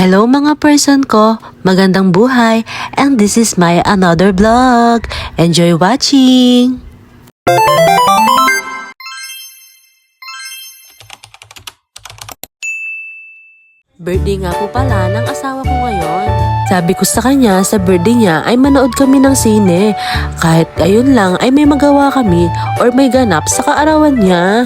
Hello mga person ko, magandang buhay, and this is my another vlog. Enjoy watching! Birthday nga po pala ng asawa ko ngayon. Sabi ko sa kanya, sa birthday niya ay manood kami ng sine. Kahit ayun lang ay may magawa kami or may ganap sa kaarawan niya.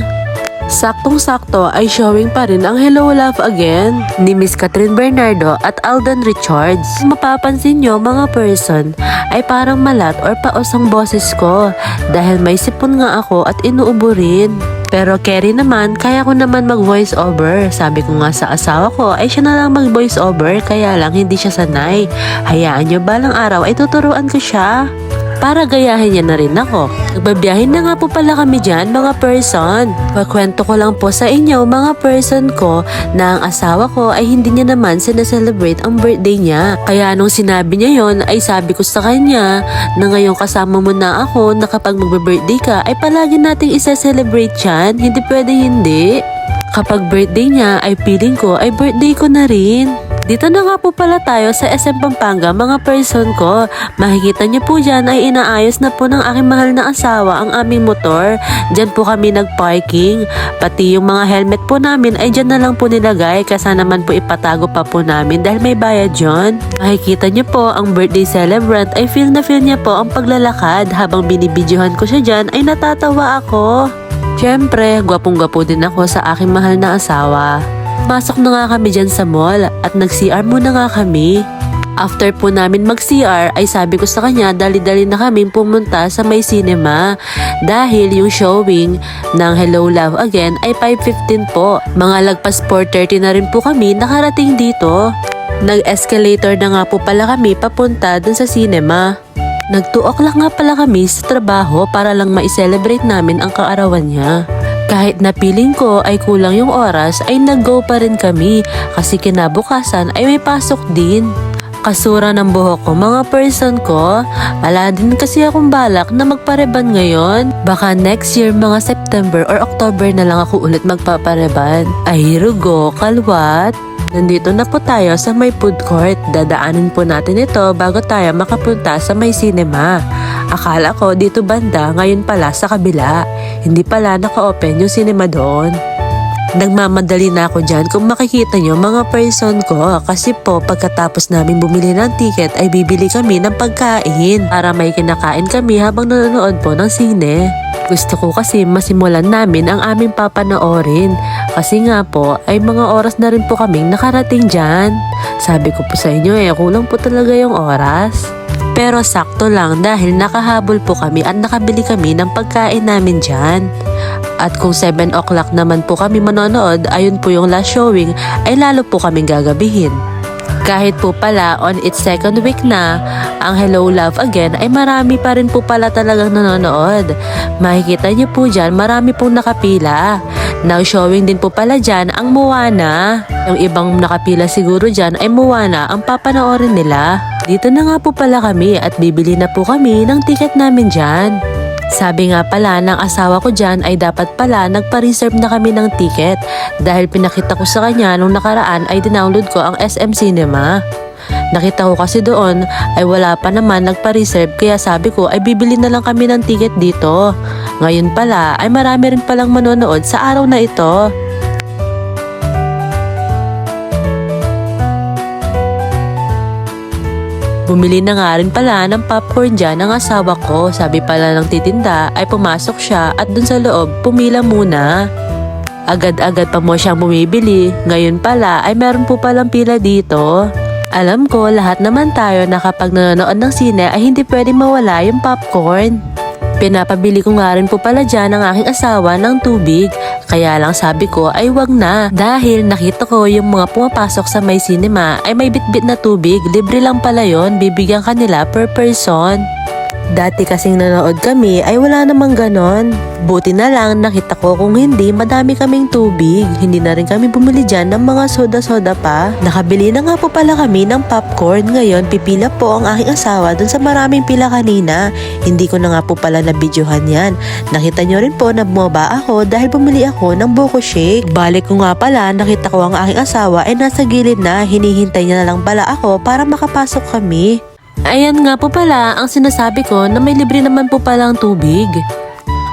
Saktong-sakto ay showing pa rin ang Hello Love Again ni Miss Catherine Bernardo at Alden Richards. Mapapansin nyo mga person ay parang malat or paos ang boses ko dahil may sipon nga ako at inuubo rin. Pero carry naman, kaya ko naman mag voice over. Sabi ko nga sa asawa ko ay siya na lang mag voice over kaya lang hindi siya sanay. Hayaan nyo balang araw ay tuturuan ko siya para gayahin niya na rin ako. Nagbabiyahin na nga po pala kami dyan, mga person. Pagkwento ko lang po sa inyo, mga person ko, na ang asawa ko ay hindi niya naman sinaselebrate ang birthday niya. Kaya nung sinabi niya yon ay sabi ko sa kanya na ngayong kasama mo na ako na kapag magbe-birthday ka ay palagi nating isa-celebrate yan. Hindi pwede hindi. Kapag birthday niya ay feeling ko ay birthday ko na rin. Dito na nga po pala tayo sa SM Pampanga mga person ko. Makikita niyo po dyan ay inaayos na po ng aking mahal na asawa ang aming motor. Dyan po kami nagparking. Pati yung mga helmet po namin ay dyan na lang po nilagay kasi naman po ipatago pa po namin dahil may bayad dyan. Makikita niyo po ang birthday celebrant ay feel na feel niya po ang paglalakad habang binibidyohan ko siya dyan ay natatawa ako. Siyempre, gwapong-gwapo din ako sa aking mahal na asawa. Pasok na nga kami dyan sa mall at nag-CR muna nga kami. After po namin mag-CR ay sabi ko sa kanya dali-dali na kami pumunta sa may cinema dahil yung showing ng Hello Love Again ay 5.15 po. Mga lagpas 4.30 na rin po kami nakarating dito. Nag-escalator na nga po pala kami papunta dun sa cinema. Nagtuok lang nga pala kami sa trabaho para lang ma-celebrate namin ang kaarawan niya. Kahit na piling ko ay kulang yung oras ay nag-go pa rin kami kasi kinabukasan ay may pasok din. Kasura ng buhok ko mga person ko, wala din kasi akong balak na magpareban ngayon. Baka next year mga September or October na lang ako ulit magpapareban. Ay rugo, kalwat. Nandito na po tayo sa may food court. Dadaanin po natin ito bago tayo makapunta sa may cinema. Akala ko dito banda, ngayon pala sa kabila. Hindi pala naka-open yung cinema doon. Nagmamadali na ako dyan kung makikita nyo mga person ko kasi po pagkatapos namin bumili ng ticket ay bibili kami ng pagkain para may kinakain kami habang nanonood po ng sine. Gusto ko kasi masimulan namin ang aming papanoorin kasi nga po ay mga oras na rin po kaming nakarating dyan. Sabi ko po sa inyo eh kulang po talaga yung oras. Pero sakto lang dahil nakahabol po kami at nakabili kami ng pagkain namin dyan. At kung 7 o'clock naman po kami manonood, ayun po yung last showing, ay lalo po kaming gagabihin. Kahit po pala on its second week na, ang Hello Love Again ay marami pa rin po pala talagang nanonood. Makikita niyo po dyan, marami pong nakapila. Now showing din po pala dyan ang Moana. Yung ibang nakapila siguro dyan ay Moana ang papanoorin nila. Dito na nga po pala kami at bibili na po kami ng ticket namin dyan. Sabi nga pala ng asawa ko dyan ay dapat pala nagpa-reserve na kami ng ticket dahil pinakita ko sa kanya nung nakaraan ay dinownload ko ang SM Cinema. Nakita ko kasi doon ay wala pa naman nagpa-reserve kaya sabi ko ay bibili na lang kami ng ticket dito. Ngayon pala ay marami rin palang manonood sa araw na ito. Bumili na nga rin pala ng popcorn dyan ng asawa ko. Sabi pala ng titinda ay pumasok siya at dun sa loob pumila muna. Agad-agad pa mo siyang bumibili. Ngayon pala ay meron po palang pila dito. Alam ko lahat naman tayo na kapag nanonood ng sine ay hindi pwede mawala yung popcorn. Pinapabili ko nga rin po pala dyan ng aking asawa ng tubig. Kaya lang sabi ko ay wag na dahil nakita ko yung mga pumapasok sa may cinema ay may bitbit na tubig. Libre lang pala yon bibigyan kanila per person. Dati kasing nanood kami ay wala namang ganon. Buti na lang nakita ko kung hindi madami kaming tubig. Hindi na rin kami bumili dyan ng mga soda-soda pa. Nakabili na nga po pala kami ng popcorn. Ngayon pipila po ang aking asawa dun sa maraming pila kanina. Hindi ko na nga po pala nabidyohan yan. Nakita nyo rin po na bumaba ako dahil bumili ako ng buko shake. Balik ko nga pala nakita ko ang aking asawa ay nasa gilid na hinihintay niya na lang pala ako para makapasok kami. Ayan nga po pala ang sinasabi ko na may libre naman po palang tubig.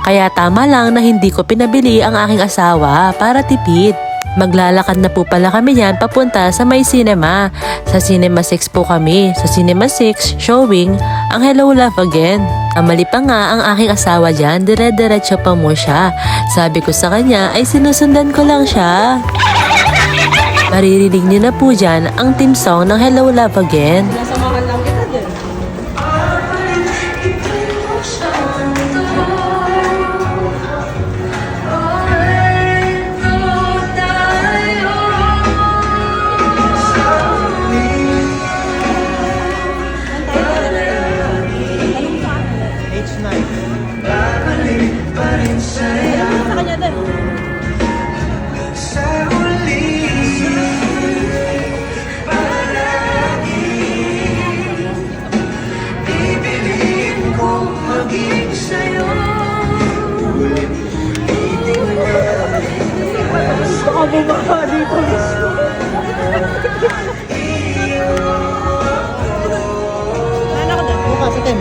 Kaya tama lang na hindi ko pinabili ang aking asawa para tipid. Maglalakad na po pala kami yan papunta sa may cinema. Sa Cinema 6 po kami. Sa Cinema 6, showing ang Hello Love Again. Amali pa nga ang aking asawa dyan, dire-diretso pa mo siya. Sabi ko sa kanya ay sinusundan ko lang siya. Maririnig niyo na po dyan ang team song ng Hello Love Again. Baka bumaba dito. Nana ko dyan. Bukas sa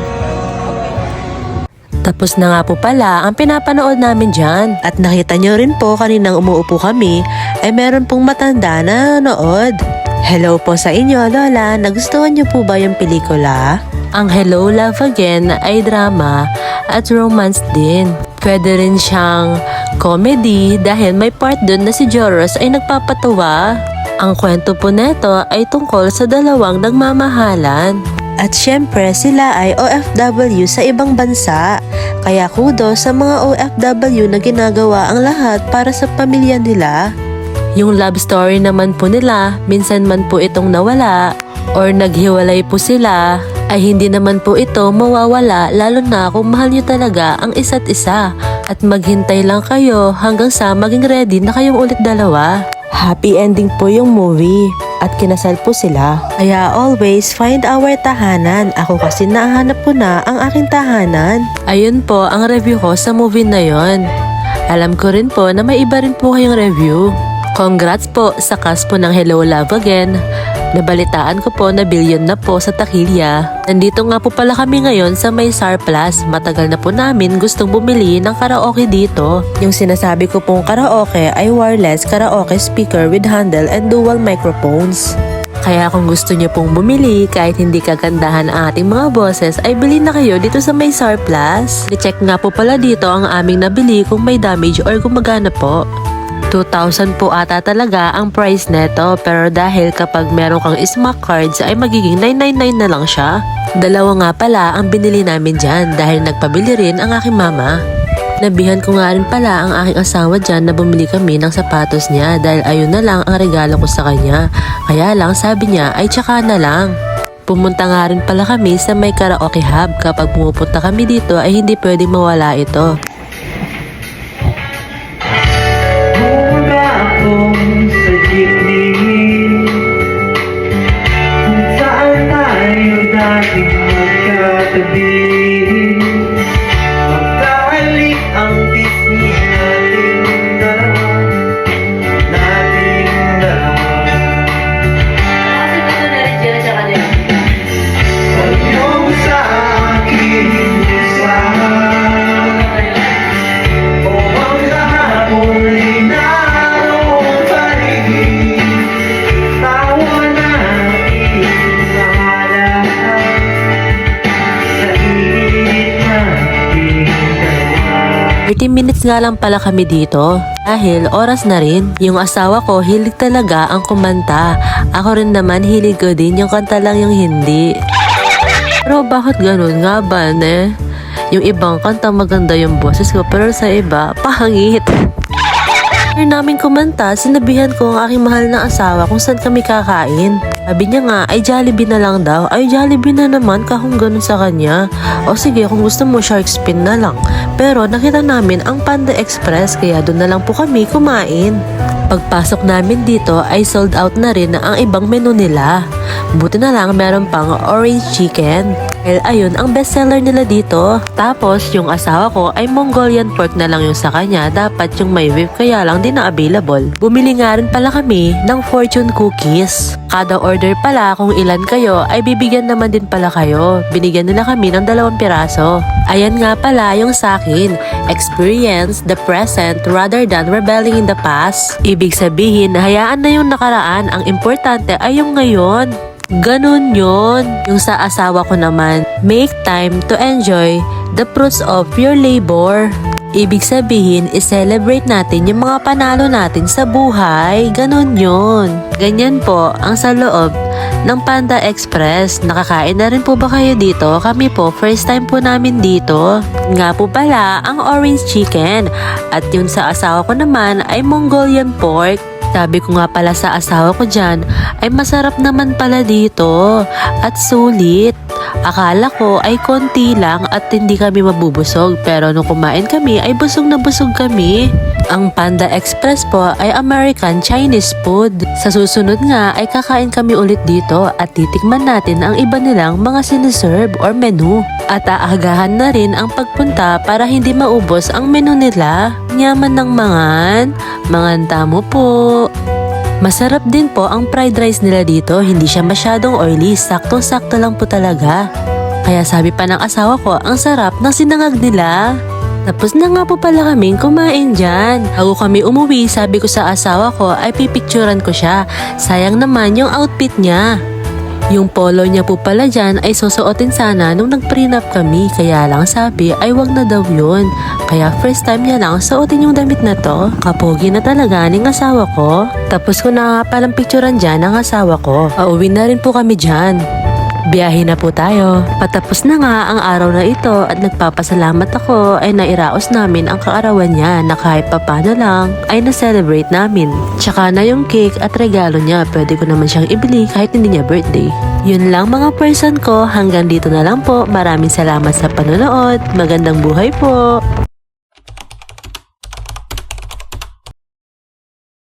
Tapos na nga po pala ang pinapanood namin dyan. At nakita nyo rin po kaninang umuupo kami ay meron pong matanda na nanood. Hello po sa inyo, Lola. Nagustuhan nyo po ba yung pelikula? Ang Hello Love Again ay drama at romance din. Pwede rin siyang comedy dahil may part dun na si Joros ay nagpapatawa. Ang kwento po neto ay tungkol sa dalawang nagmamahalan. At syempre sila ay OFW sa ibang bansa. Kaya kudo sa mga OFW na ginagawa ang lahat para sa pamilya nila. Yung love story naman po nila, minsan man po itong nawala or naghiwalay po sila, ay hindi naman po ito mawawala lalo na kung mahal nyo talaga ang isa't isa. At maghintay lang kayo hanggang sa maging ready na kayong ulit dalawa. Happy ending po yung movie at kinasal po sila. Kaya always find our tahanan. Ako kasi nahanap ko na ang aking tahanan. Ayun po ang review ko sa movie na yon. Alam ko rin po na may iba rin po kayong review. Congrats po sa cast po ng Hello Love Again. Nabalitaan ko po na billion na po sa takilya. Nandito nga po pala kami ngayon sa may SAR Plus. Matagal na po namin gustong bumili ng karaoke dito. Yung sinasabi ko pong karaoke ay wireless karaoke speaker with handle and dual microphones. Kaya kung gusto niyo pong bumili kahit hindi kagandahan ang ating mga boses ay bilhin na kayo dito sa may SAR Plus. I-check nga po pala dito ang aming nabili kung may damage or gumagana po. 2,000 po ata talaga ang price neto pero dahil kapag meron kang smack cards ay magiging 999 na lang siya. Dalawa nga pala ang binili namin dyan dahil nagpabili rin ang aking mama. Nabihan ko nga rin pala ang aking asawa dyan na bumili kami ng sapatos niya dahil ayun na lang ang regalo ko sa kanya. Kaya lang sabi niya ay tsaka na lang. Pumunta nga rin pala kami sa may karaoke hub. Kapag pumupunta kami dito ay hindi pwedeng mawala ito. Dating magkatabi 5 minutes nga lang pala kami dito. Dahil oras na rin. Yung asawa ko, hilig talaga ang kumanta. Ako rin naman, hilig ko din yung kanta lang yung hindi. Pero bakit ganun nga ba, ne? Yung ibang kanta maganda yung boses ko, pero sa iba, pahangit. After namin kumanta, sinabihan ko ang aking mahal na asawa kung saan kami kakain. Sabi niya nga ay Jollibee na lang daw. Ay Jollibee na naman kahong ganun sa kanya. O sige kung gusto mo shark spin na lang. Pero nakita namin ang Panda Express kaya doon na lang po kami kumain. Pagpasok namin dito ay sold out na rin ang ibang menu nila. Buti na lang meron pang orange chicken. Well, ayun ang bestseller nila dito. Tapos yung asawa ko ay Mongolian pork na lang yung sa kanya. Dapat yung may whip kaya lang di na available. Bumili nga rin pala kami ng fortune cookies. Kada order pala kung ilan kayo ay bibigyan naman din pala kayo. Binigyan nila kami ng dalawang piraso. Ayan nga pala yung sa akin. Experience the present rather than rebelling in the past. Ibig sabihin, hayaan na yung nakaraan. Ang importante ay yung ngayon. Ganun yun. Yung sa asawa ko naman, make time to enjoy the fruits of your labor. Ibig sabihin, i-celebrate natin yung mga panalo natin sa buhay. Ganun yun. Ganyan po ang sa loob ng Panda Express. Nakakain na rin po ba kayo dito? Kami po, first time po namin dito. Nga po pala, ang orange chicken. At yun sa asawa ko naman ay Mongolian pork. Sabi ko nga pala sa asawa ko dyan, ay masarap naman pala dito at sulit. Akala ko ay konti lang at hindi kami mabubusog pero nung kumain kami ay busog na busog kami. Ang Panda Express po ay American Chinese food. Sa susunod nga ay kakain kami ulit dito at titikman natin ang iba nilang mga siniserve or menu. At aagahan na rin ang pagpunta para hindi maubos ang menu nila. Nyaman ng mangan, manganta mo po. Masarap din po ang fried rice nila dito, hindi siya masyadong oily, saktong-sakto lang po talaga. Kaya sabi pa ng asawa ko, ang sarap ng sinangag nila. Tapos na nga po pala kaming kumain dyan. Bago kami umuwi, sabi ko sa asawa ko ay pipicturan ko siya. Sayang naman yung outfit niya. Yung polo niya po pala dyan ay susuotin sana nung nag-prenup kami. Kaya lang sabi ay wag na daw yun. Kaya first time niya lang suotin yung damit na to. Kapogi na talaga ng asawa ko. Tapos ko na nga palang picturean dyan ng asawa ko. Pauwi na rin po kami dyan. Biyahe na po tayo. Patapos na nga ang araw na ito at nagpapasalamat ako ay nairaos namin ang kaarawan niya na kahit papano lang ay na-celebrate namin. Tsaka na yung cake at regalo niya pwede ko naman siyang ibili kahit hindi niya birthday. Yun lang mga person ko hanggang dito na lang po. Maraming salamat sa panonood. Magandang buhay po.